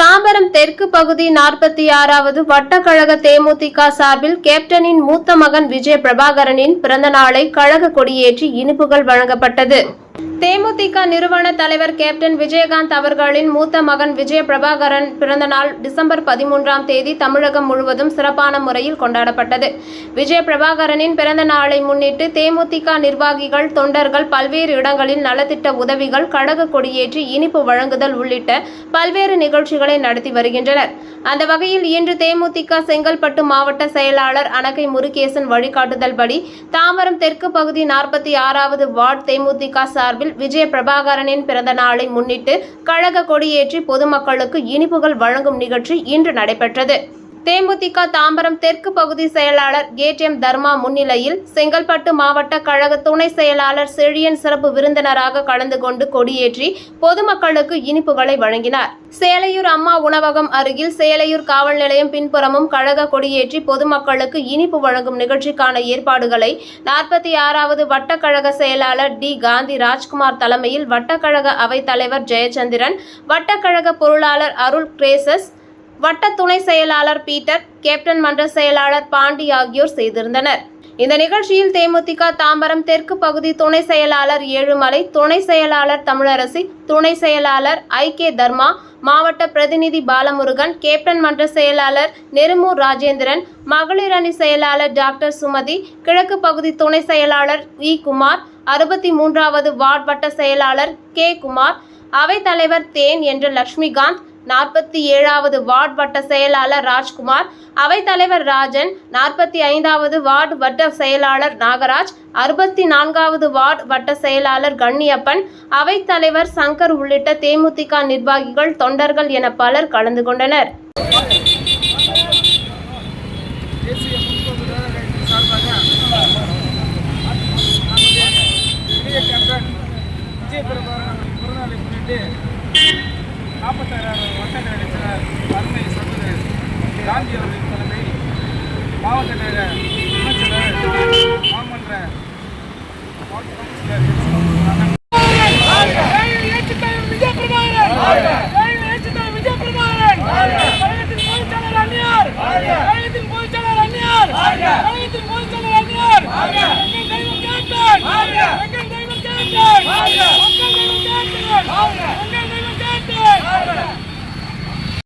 தாம்பரம் தெற்கு பகுதி நாற்பத்தி ஆறாவது வட்டக்கழக தேமுதிக சார்பில் கேப்டனின் மூத்த மகன் விஜய பிரபாகரனின் பிறந்த நாளை கழக கொடியேற்றி இனிப்புகள் வழங்கப்பட்டது. தேமுதிக நிறுவன தலைவர் கேப்டன் விஜயகாந்த் அவர்களின் மூத்த மகன் விஜய பிரபாகரன் பிறந்தநாள் டிசம்பர் பதிமூன்றாம் தேதி தமிழகம் முழுவதும் சிறப்பான முறையில் கொண்டாடப்பட்டது. விஜய பிரபாகரனின் பிறந்த நாளை முன்னிட்டு தேமுதிக நிர்வாகிகள் தொண்டர்கள் பல்வேறு இடங்களில் நலத்திட்ட உதவிகள் கடகு கொடியேற்றி இனிப்பு வழங்குதல் உள்ளிட்ட பல்வேறு நிகழ்ச்சிகளை நடத்தி வருகின்றனர். அந்த வகையில் இன்று தேமுதிக செங்கல்பட்டு மாவட்ட செயலாளர் அனகை முருகேசன் வழிகாட்டுதல்படி தாம்பரம் தெற்கு பகுதி நாற்பத்தி ஆறாவது வார்டு தேமுதிக சார்பில் விஜய பிரபாகரனின் பிறந்த நாளை முன்னிட்டு கழக கொடியேற்றி பொதுமக்களுக்கு இனிப்புகள் வழங்கும் நிகழ்ச்சி இன்று நடைபெற்றது. தேமுதிக தாம்பரம் தெற்கு பகுதி செயலாளர் கேடிஎம் தர்மா முன்னிலையில் செங்கல்பட்டு மாவட்ட கழக துணை செயலாளர் செழியன் சிறப்பு விருந்தினராக கலந்து கொண்டு கொடியேற்றி பொதுமக்களுக்கு இனிப்புகளை வழங்கினார். சேலையூர் அம்மா உணவகம் அருகில் சேலையூர் காவல் நிலையம் பின்புறமும் கழக கொடியேற்றி பொதுமக்களுக்கு இனிப்பு வழங்கும் நிகழ்ச்சிக்கான ஏற்பாடுகளை நாற்பத்தி ஆறாவது வட்டக்கழக செயலாளர் டி காந்தி ராஜ்குமார் தலைமையில் வட்டக்கழக அவைத் தலைவர் ஜெயச்சந்திரன் வட்டக்கழக பொருளாளர் அருள் கிரேசஸ் வட்ட துணை செயலாளர் பீட்டர் கேப்டன் மன்ற செயலாளர் பாண்டி ஆகியோர் செய்திருந்தனர். இந்த நிகழ்ச்சியில் தேமுதிக தாம்பரம் தெற்கு பகுதி துணை செயலாளர் ஏழுமலை துணை செயலாளர் தமிழரசி துணை செயலாளர் ஐ கே தர்மா மாவட்ட பிரதிநிதி பாலமுருகன் கேப்டன் மன்ற செயலாளர் நெருமூர் ராஜேந்திரன் மகளிர் அணி செயலாளர் டாக்டர் சுமதி கிழக்கு பகுதி துணை செயலாளர் இ குமார் அறுபத்தி மூன்றாவது வார்டு வட்ட செயலாளர் கே குமார் அவைத்தலைவர் தேன் என்ற லட்சுமிகாந்த் நாற்பத்தி ஏழாவது வார்டு வட்ட செயலாளர் ராஜ்குமார் அவைத்தலைவர் ராஜன் நாற்பத்தி ஐந்தாவது வார்டு வட்ட செயலாளர் நாகராஜ் அறுபத்தி நான்காவது வார்டு வட்ட செயலாளர் கண்ணியப்பன் அவைத்தலைவர் சங்கர் உள்ளிட்ட தேமுதிக நிர்வாகிகள் தொண்டர்கள் என பலர் கலந்து கொண்டனர் தேசிய முற்போக்கு கழகத்தின் சார்பாக நமது இளைய கேப்டன் விஜய் பிரபாகரன் அவர்களின் முன்னிட்டு நாற்பத்தாறாவது வட்ட கழகத்தினர் அருமை சகோதரர் காந்தி அவர்களின் தலைமை மாவட்ட கழக அமைச்சர் மாமன்ற வார்டு கவுன்சிலர் மக்கள்